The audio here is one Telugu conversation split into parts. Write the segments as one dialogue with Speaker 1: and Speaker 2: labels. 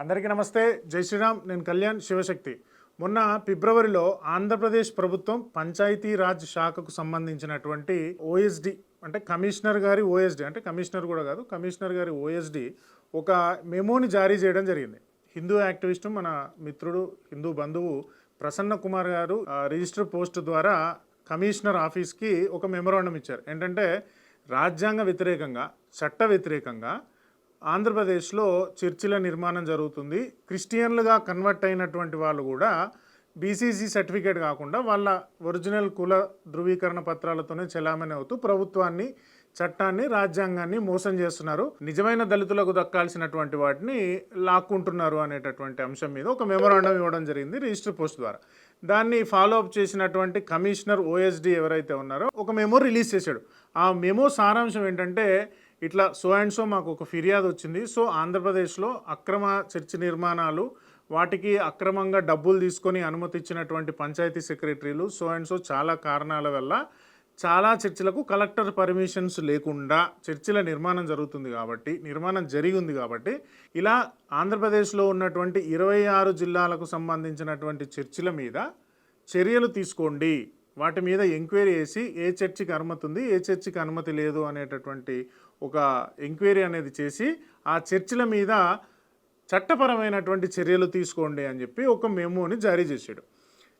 Speaker 1: అందరికీ నమస్తే. జై శ్రీరామ్. నేను కళ్యాణ్ శివశక్తి. మొన్న ఫిబ్రవరిలో ఆంధ్రప్రదేశ్ ప్రభుత్వం పంచాయతీ రాజ్ శాఖకు సంబంధించినటువంటి ఓఎస్డి అంటే కమిషనర్ గారి ఓఎస్డి అంటే కమిషనర్ కూడా కాదు కమిషనర్ గారి ఓఎస్డి ఒక మెమోని జారీ చేయడం జరిగింది. హిందూ యాక్టివిస్టు మన మిత్రుడు హిందూ బంధువు ప్రసన్న కుమార్ గారు ఆ, రిజిస్టర్ పోస్ట్ ద్వారా కమిషనర్ ఆఫీస్కి ఒక మెమోరాండం ఇచ్చారు. ఏంటంటే రాజ్యాంగ వ్యతిరేకంగా చట్ట వ్యతిరేకంగా ఆంధ్రప్రదేశ్లో చర్చిల నిర్మాణం జరుగుతుంది. క్రిస్టియన్లుగా కన్వర్ట్ అయినటువంటి వాళ్ళు కూడా బీసీసీ సర్టిఫికేట్ కాకుండా వాళ్ళ ఒరిజినల్ కుల ధృవీకరణ పత్రాలతోనే చెలామణి అవుతూ ప్రభుత్వాన్ని చట్టాన్ని రాజ్యాంగాన్ని మోసం చేస్తున్నారు. నిజమైన దళితులకు దక్కాల్సినటువంటి వాటిని లాక్కుంటున్నారు అనేటటువంటి అంశం మీద ఒక మెమోరాండం ఇవ్వడం జరిగింది రిజిస్టర్ పోస్ట్ ద్వారా. దాన్ని ఫాలో అప్ చేసినటువంటి కమిషనర్ ఓఎస్డి ఎవరైతే ఉన్నారో ఒక మెమో రిలీజ్ చేశాడు. ఆ మెమో సారాంశం ఏంటంటే ఇట్లా సో అండ్ సో మాకు ఒక ఫిర్యాదు వచ్చింది. సో ఆంధ్రప్రదేశ్లో అక్రమ చర్చి నిర్మాణాలు వాటికి అక్రమంగా డబ్బులు తీసుకొని అనుమతి ఇచ్చినటువంటి పంచాయతీ సెక్రటరీలు సో అండ్ సో చాలా కారణాల వల్ల చాలా చర్చిలకు కలెక్టర్ పర్మిషన్స్ లేకుండా చర్చిల నిర్మాణం జరుగుతుంది కాబట్టి నిర్మాణం జరిగి ఉంది కాబట్టి ఇలా ఆంధ్రప్రదేశ్లో ఉన్నటువంటి ఇరవై ఆరు జిల్లాలకు సంబంధించినటువంటి చర్చిల మీద చర్యలు తీసుకోండి. వాటి మీద ఎంక్వైరీ చేసి ఏ చర్చికి అనుమతి ఉంది ఏ చర్చికి అనుమతి లేదు అనేటటువంటి ఒక ఎంక్వైరీ అనేది చేసి ఆ చర్చిల మీద చట్టపరమైనటువంటి చర్యలు తీసుకోండి అని చెప్పి ఒక మెమోని జారీ చేశాడు.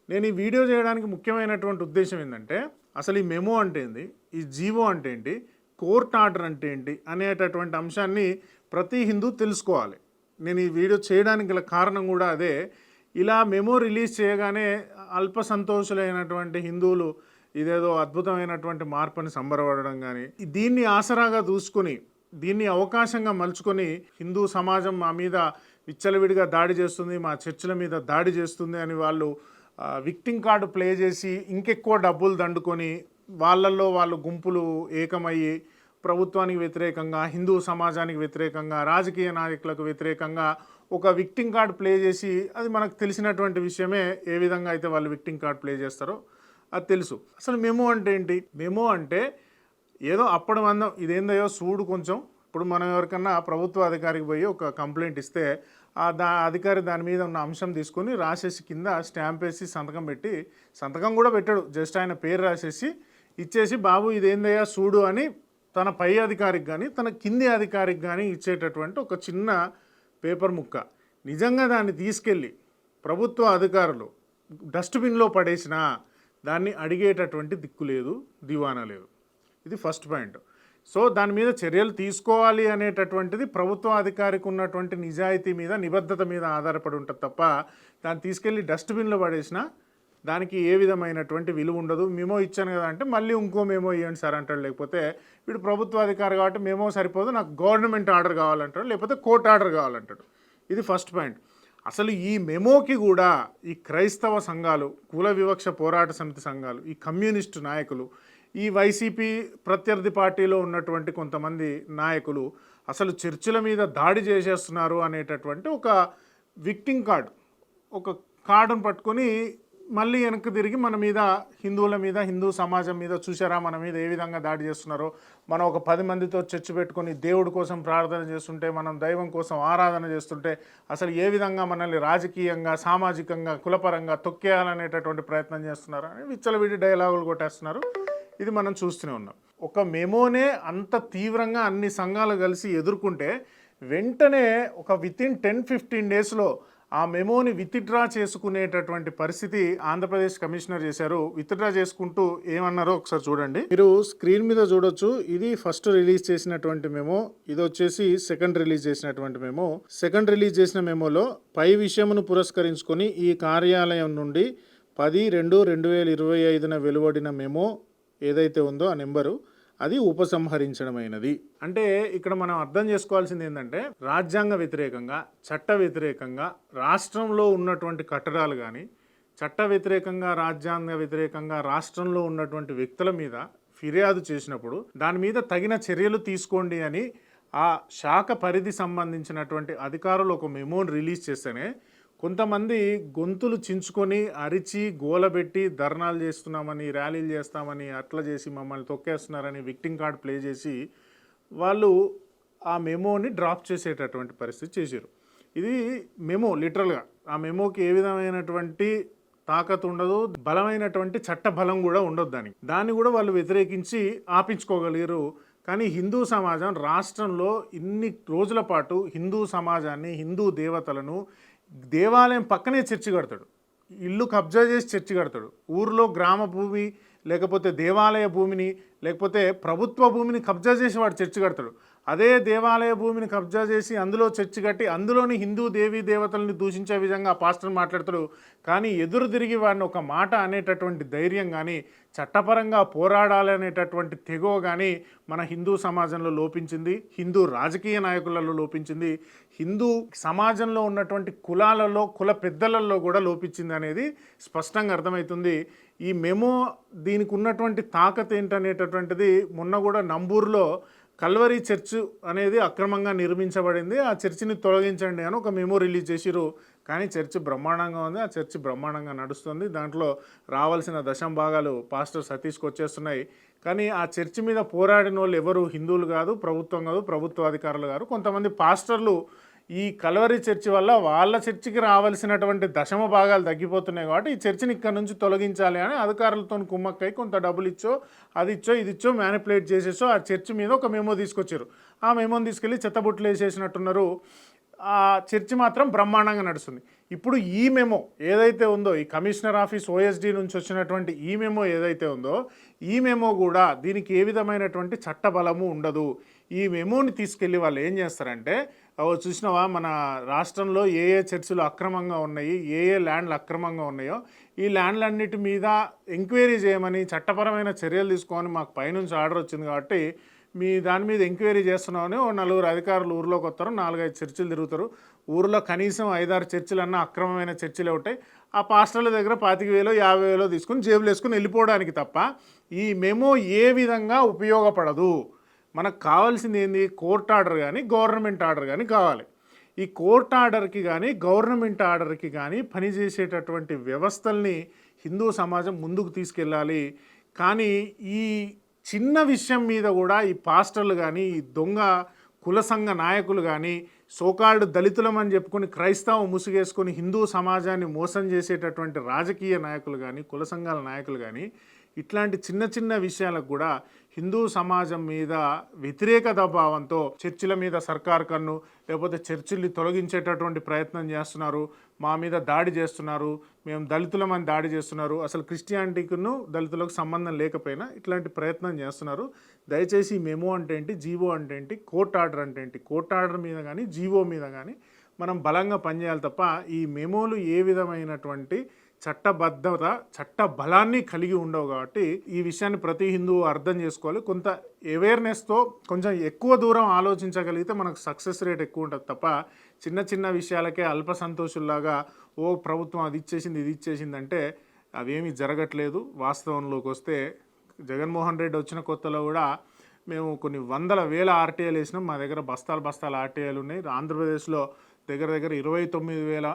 Speaker 1: నేను ఈ వీడియో చేయడానికి ముఖ్యమైనటువంటి ఉద్దేశం ఏంటంటే అసలు ఈ మెమో అంటే ఏంది? ఈ జీవో అంటే ఏంటి? కోర్ట్ ఆర్డర్ అంటే ఏంటి? అనేటటువంటి అంశాన్ని ప్రతి హిందూ తెలుసుకోవాలి. నేను ఈ వీడియో చేయడానికి గల కారణం కూడా అదే. ఇలా మెమో రిలీజ్ చేయగానే అల్ప సంతోషులైనటువంటి హిందువులు ఇదేదో అద్భుతమైనటువంటి మార్పుని సంబరపడడం కానీ దీన్ని ఆసరాగా చూసుకొని దీన్ని అవకాశంగా మలుచుకొని హిందూ సమాజం మా మీద విచ్చలవిడిగా దాడి చేస్తుంది మా చర్చిల మీద దాడి చేస్తుంది అని వాళ్ళు విక్టింగ్ కార్డు ప్లే చేసి ఇంకెక్కువ డబ్బులు దండుకొని వాళ్ళల్లో వాళ్ళు గుంపులు ఏకమయ్యి ప్రభుత్వానికి వ్యతిరేకంగా హిందూ సమాజానికి వ్యతిరేకంగా రాజకీయ నాయకులకు వ్యతిరేకంగా ఒక విక్టింగ్ కార్డ్ ప్లే చేసి అది మనకు తెలిసినటువంటి విషయమే ఏ విధంగా అయితే వాళ్ళు విక్టింగ్ కార్డ్ ప్లే చేస్తారో అది తెలుసు. అసలు మెమో అంటే ఏంటి? మెమో అంటే ఏదో అప్పుడు మందం ఇదేందయో చూడు కొంచెం. ఇప్పుడు మనం ఎవరికన్నా ప్రభుత్వ అధికారికి పోయి ఒక కంప్లైంట్ ఇస్తే దా అధికారి దాని మీద ఉన్న అంశం తీసుకొని రాసేసి కింద స్టాంప్ వేసి సంతకం పెట్టి సంతకం కూడా పెట్టాడు. జస్ట్ ఆయన పేరు రాసేసి ఇచ్చేసి బాబు ఇదేందయ్యా చూడు అని తన పై అధికారికి కానీ తన కింది అధికారికి కానీ ఇచ్చేటటువంటి ఒక చిన్న పేపర్ ముక్క. నిజంగా దాన్ని తీసుకెళ్ళి ప్రభుత్వ అధికారులు డస్ట్బిన్లో పడేసినా దాన్ని అడిగేటటువంటి దిక్కు లేదు దివానా లేదు. ఇది ఫస్ట్ పాయింట్. సో దాని మీద చర్యలు తీసుకోవాలి అనేటటువంటిది ప్రభుత్వ అధికారికి ఉన్నటువంటి నిజాయితీ మీద నిబద్ధత మీద ఆధారపడి ఉంటుంది తప్ప దాన్ని తీసుకెళ్ళి డస్ట్బిన్లో పడేసినా దానికి ఏ విధమైనటువంటి విలువ ఉండదు. మేమో ఇచ్చాను కదా అంటే మళ్ళీ ఇంకో మేమో ఇవ్వండి సార్ అంటాడు. లేకపోతే వీడు ప్రభుత్వ అధికారి కాబట్టి మేమో సరిపోదు నాకు గవర్నమెంట్ ఆర్డర్ కావాలంటాడు లేకపోతే కోర్ట్ ఆర్డర్ కావాలంటాడు. ఇది ఫస్ట్ పాయింట్. అసలు ఈ మెమోకి కూడా ఈ క్రైస్తవ సంఘాలు కుల వివక్ష పోరాట సమితి సంఘాలు ఈ కమ్యూనిస్టు నాయకులు ఈ వైసీపీ ప్రత్యర్థి పార్టీలో ఉన్నటువంటి కొంతమంది నాయకులు అసలు చర్చిల మీద దాడి చేసేస్తున్నారు అనేటటువంటి ఒక విక్టింగ్ కార్డు ఒక కార్డును పట్టుకొని మళ్ళీ వెనక్కి తిరిగి మన మీద హిందువుల మీద హిందూ సమాజం మీద చూసారా మన మీద ఏ విధంగా దాడి చేస్తున్నారో? మనం ఒక పది మందితో చర్చ పెట్టుకొని దేవుడి కోసం ప్రార్థన చేస్తుంటే మనం దైవం కోసం ఆరాధన చేస్తుంటే అసలు ఏ విధంగా మనల్ని రాజకీయంగా సామాజికంగా కులపరంగా తొక్కేయాలనేటటువంటి ప్రయత్నం చేస్తున్నారు అని విచ్చలవిడి డైలాగులు కొట్టేస్తున్నారు. ఇది మనం చూస్తూనే ఉన్నాం. ఒక మెమోనే అంత తీవ్రంగా అన్ని సంఘాలు కలిసి ఎదుర్కొంటే వెంటనే ఒక విత్ ఇన్ టెన్ ఫిఫ్టీన్ డేస్లో ఆ మెమోని విత్డ్రా చేసుకునేటటువంటి పరిస్థితి ఆంధ్రప్రదేశ్ కమిషనర్ చేశారు. విత్డ్రా చేసుకుంటూ ఏమన్నారో ఒకసారి చూడండి. మీరు స్క్రీన్ మీద చూడొచ్చు. ఇది ఫస్ట్ రిలీజ్ చేసినటువంటి మెమో ఇది వచ్చేసి సెకండ్ రిలీజ్ చేసినటువంటి మెమో సెకండ్ రిలీజ్ చేసిన మెమోలో పై విషయమును పురస్కరించుకొని ఈ కార్యాలయం నుండి పది రెండు రెండు వేల ఇరవై ఐదున వెలువడిన మెమో ఏదైతే ఉందో ఆ నెంబరు అది ఉపసంహరించడమైనది. అంటే ఇక్కడ మనం అర్థం చేసుకోవాల్సింది ఏంటంటే రాజ్యాంగ వ్యతిరేకంగా చట్ట వ్యతిరేకంగా రాష్ట్రంలో ఉన్నటువంటి కట్టడాలు కానీ చట్ట వ్యతిరేకంగా రాజ్యాంగ వ్యతిరేకంగా రాష్ట్రంలో ఉన్నటువంటి వ్యక్తుల మీద ఫిర్యాదు చేసినప్పుడు దాని మీద తగిన చర్యలు తీసుకోండి అని ఆ శాఖ పరిధి సంబంధించినటువంటి అధికారులు ఒక మెమోని రిలీజ్ చేస్తేనే కొంతమంది గొంతులు చించుకొని అరిచి గోలబెట్టి ధర్నాలు చేస్తున్నామని ర్యాలీలు చేస్తామని అట్లా చేసి మమ్మల్ని తొక్కేస్తున్నారని విక్టింగ్ కార్డ్ ప్లే చేసి వాళ్ళు ఆ మెమోని డ్రాప్ చేసేటటువంటి పరిస్థితి చేశారు. ఇది మెమో లిటరల్గా. ఆ మెమోకి ఏ విధమైనటువంటి తాకత్ ఉండదు బలమైనటువంటి చట్ట బలం కూడా ఉండదు దానికి. దాన్ని కూడా వాళ్ళు వ్యతిరేకించి ఆపించుకోగలిగారు. కానీ హిందూ సమాజం రాష్ట్రంలో ఇన్ని రోజుల పాటు హిందూ సమాజాన్ని హిందూ దేవతలను దేవాలయం పక్కనే చర్చి కడతాడు. ఇల్లు కబ్జా చేసి చర్చి కడతాడు. ఊర్లో గ్రామ భూమి లేకపోతే దేవాలయ భూమిని లేకపోతే ప్రభుత్వ భూమిని కబ్జా చేసి వాడు చర్చి కడతాడు. అదే దేవాలయ భూమిని కబ్జా చేసి అందులో చర్చి కట్టి అందులోని హిందూ దేవీ దేవతల్ని దూషించే విధంగా ఆ పాస్టర్ మాట్లాడతాడు. కానీ ఎదురు తిరిగి వాడిని ఒక మాట అనేటటువంటి ధైర్యం కానీ చట్టపరంగా పోరాడాలి అనేటటువంటి తెగువ కానీ మన హిందూ సమాజంలో లోపించింది. హిందూ రాజకీయ నాయకులలో లోపించింది. హిందూ సమాజంలో ఉన్నటువంటి కులాలలో కుల పెద్దలలో కూడా లోపించింది అనేది స్పష్టంగా అర్థమవుతుంది. ఈ మెమో దీనికి ఉన్నటువంటి తాకత్ ఏంటనేటటువంటిది మొన్న కూడా నంబూరులో కల్వరీ చర్చ్ అనేది అక్రమంగా నిర్మించబడింది. ఆ చర్చిని తొలగించండి అని ఒక మెమో రిలీజ్ చేసిరు కానీ చర్చ్ బ్రహ్మాండంగా ఉంది. ఆ చర్చ్ బ్రహ్మాండంగా నడుస్తుంది. దాంట్లో రావాల్సిన దశం భాగాలు పాస్టర్ సతీష్కి వచ్చేస్తున్నాయి. కానీ ఆ చర్చి మీద పోరాడిన వాళ్ళు ఎవరు? హిందువులు కాదు ప్రభుత్వం కాదు ప్రభుత్వ అధికారులు కాదు. కొంతమంది పాస్టర్లు ఈ కలవరి చర్చి వల్ల వాళ్ళ చర్చికి రావాల్సినటువంటి దశమ భాగాలు తగ్గిపోతున్నాయి కాబట్టి ఈ చర్చిని ఇక్కడ నుంచి తొలగించాలి అని అధికారులతో కుమ్మక్కై కొంత డబ్బులు ఇచ్చో అది ఇచ్చో ఇది ఇచ్చో మ్యానిపులేట్ చేసేసో ఆ చర్చి మీద ఒక మెమో తీసుకొచ్చారు. ఆ మెమోని తీసుకెళ్ళి చెత్తబుట్లు వేసేసినట్టున్నారు. ఆ చర్చి మాత్రం బ్రహ్మాండంగా నడుస్తుంది. ఇప్పుడు ఈ మెమో ఏదైతే ఉందో ఈ కమిషనర్ ఆఫీస్ ఓఎస్డి నుంచి వచ్చినటువంటి ఈ మెమో ఏదైతే ఉందో ఈ మెమో కూడా దీనికి ఏ విధమైనటువంటి చట్టబలము ఉండదు. ఈ మెమోని తీసుకెళ్ళి వాళ్ళు ఏం చేస్తారంటే చూసినావా? మన రాష్ట్రంలో ఏ ఏ చర్చిలు అక్రమంగా ఉన్నాయి ఏ ఏ ల్యాండ్లు అక్రమంగా ఉన్నాయో ఈ ల్యాండ్లన్నిటి మీద ఎంక్వైరీ చేయమని చట్టపరమైన చర్యలు తీసుకోమని మాకు పైనుంచి ఆర్డర్ వచ్చింది కాబట్టి మీ దాని మీద ఎంక్వైరీ చేస్తున్నామని ఓ నలుగురు అధికారులు ఊర్లోకి వస్తారు నాలుగైదు చర్చిలు తిరుగుతారు. ఊర్లో కనీసం ఐదారు చర్చిలన్నా అక్రమమైన చర్చిలు ఉంటాయి. ఆ పాస్టర్ల దగ్గర పాతిక వేలో యాభై వేలో తీసుకుని జేబులు వేసుకుని వెళ్ళిపోవడానికి తప్ప ఈ మెమో ఏ విధంగా ఉపయోగపడదు? మనకు కావాల్సింది ఏంది? కోర్ట్ ఆర్డర్ కానీ గవర్నమెంట్ ఆర్డర్ కానీ కావాలి. ఈ కోర్ట్ ఆర్డర్కి కానీ గవర్నమెంట్ ఆర్డర్కి కానీ పనిచేసేటటువంటి వ్యవస్థల్ని హిందూ సమాజం ముందుకు తీసుకెళ్ళాలి. కానీ ఈ చిన్న విషయం మీద కూడా ఈ పాస్టర్లు కానీ ఈ దొంగ కుల సంఘ నాయకులు కానీ సోకాల్డ్ దళితులం అని చెప్పుకొని క్రైస్తవం ముసుగేసుకొని హిందూ సమాజాన్ని మోసం చేసేటటువంటి రాజకీయ నాయకులు కానీ కుల సంఘాల నాయకులు కానీ ఇట్లాంటి చిన్న చిన్న విషయాలకు కూడా హిందూ సమాజం మీద వ్యతిరేకత భావంతో చర్చిల మీద సర్కార్ కన్ను లేకపోతే చర్చిల్ని తొలగించేటటువంటి ప్రయత్నం చేస్తున్నారు మా మీద దాడి చేస్తున్నారు మేము దళితులమని దాడి చేస్తున్నారు. అసలు క్రిస్టియానిటీకును దళితులకు సంబంధం లేకపోయినా ఇట్లాంటి ప్రయత్నం చేస్తున్నారు. దయచేసి మెమో అంటే ఏంటి జీవో అంటే ఏంటి కోర్ట్ ఆర్డర్ అంటే ఏంటి కోర్ట్ ఆర్డర్ మీద కానీ జీవో మీద కానీ మనం బలంగా పనిచేయాలి తప్ప ఈ మెమోలు ఏ విధమైనటువంటి చట్టబద్ధత చట్ట బలాన్ని కలిగి ఉండవు కాబట్టి ఈ విషయాన్ని ప్రతి హిందువు అర్థం చేసుకోవాలి. కొంత అవేర్నెస్తో కొంచెం ఎక్కువ దూరం ఆలోచించగలిగితే మనకు సక్సెస్ రేట్ ఎక్కువ ఉంటుంది తప్ప చిన్న చిన్న విషయాలకే అల్ప సంతోషుల్లాగా ఓ ప్రభుత్వం అది ఇచ్చేసింది ఇది ఇచ్చేసింది అంటే అవేమీ జరగట్లేదు. వాస్తవంలోకి వస్తే జగన్మోహన్ రెడ్డి వచ్చిన కొత్తలో కూడా మేము కొన్ని వందల వేల ఆర్టీఐలు వేసినాం. మా దగ్గర బస్తాలు బస్తాలు ఆర్టీఐలు ఉన్నాయి. ఆంధ్రప్రదేశ్లో దగ్గర దగ్గర ఇరవై తొమ్మిది వేల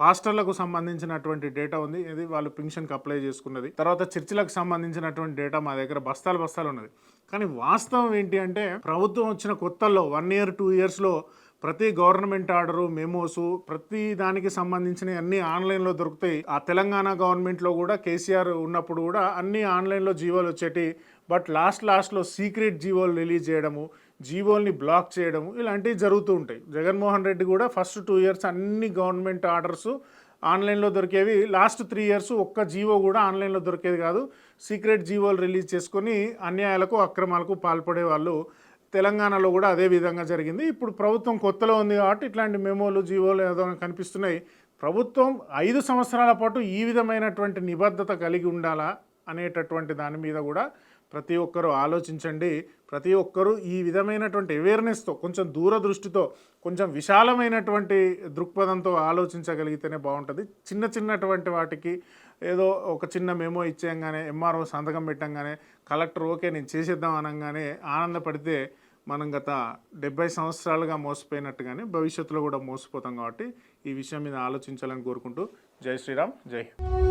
Speaker 1: పాస్టర్లకు సంబంధించినటువంటి డేటా ఉంది. ఇది వాళ్ళు పింఛన్కి అప్లై చేసుకున్నది. తర్వాత చర్చిలకు సంబంధించినటువంటి డేటా మా దగ్గర బస్తాలు బస్తాలు ఉన్నది. కానీ వాస్తవం ఏంటి అంటే ప్రభుత్వం వచ్చిన కొత్తల్లో వన్ ఇయర్ టూ ఇయర్స్లో ప్రతి గవర్నమెంట్ ఆర్డరు మెమోసు ప్రతి దానికి సంబంధించిన అన్ని ఆన్లైన్లో దొరుకుతాయి. ఆ తెలంగాణ గవర్నమెంట్లో కూడా కేసీఆర్ ఉన్నప్పుడు కూడా అన్ని ఆన్లైన్లో జీవోలు వచ్చేటి బట్ లాస్ట్ లాస్ట్లో సీక్రెట్ జీవోలు రిలీజ్ చేయడము జీవోల్ని బ్లాక్ చేయడము ఇలాంటివి జరుగుతూ ఉంటాయి. జగన్మోహన్ రెడ్డి కూడా ఫస్ట్ టూ ఇయర్స్ అన్ని గవర్నమెంట్ ఆర్డర్స్ ఆన్లైన్లో దొరికేవి. లాస్ట్ త్రీ ఇయర్స్ ఒక్క జీవో కూడా ఆన్లైన్లో దొరికేది కాదు. సీక్రెట్ జీవోలు రిలీజ్ చేసుకొని అన్యాయాలకు అక్రమాలకు పాల్పడే వాళ్ళు తెలంగాణలో కూడా అదే విధంగా జరిగింది. ఇప్పుడు ప్రభుత్వం కొత్తలో ఉంది కాబట్టి ఇట్లాంటి మెమోలు జీవోలు ఏదో కనిపిస్తున్నాయి. ప్రభుత్వం ఐదు సంవత్సరాల పాటు ఈ విధమైనటువంటి నిబద్ధత కలిగి ఉండాలా అనేటటువంటి దాని మీద కూడా ప్రతి ఒక్కరూ ఆలోచించండి. ప్రతి ఒక్కరూ ఈ విధమైనటువంటి అవేర్నెస్తో కొంచెం దూరదృష్టితో కొంచెం విశాలమైనటువంటి దృక్పథంతో ఆలోచించగలిగితేనే బాగుంటుంది. చిన్న చిన్నటువంటి వాటికి ఏదో ఒక చిన్న మెమో ఇచ్చేయంగానే ఎంఆర్ఓ సంతకం పెట్టంగానే కలెక్టర్ ఓకే నేను చేసేద్దాం అనగానే ఆనందపడితే మనం గత డెబ్బై సంవత్సరాలుగా మోసపోయినట్టుగానే భవిష్యత్తులో కూడా మోసపోతాం కాబట్టి ఈ విషయం మీద ఆలోచించాలని కోరుకుంటూ జై శ్రీరామ్ జై హింద్.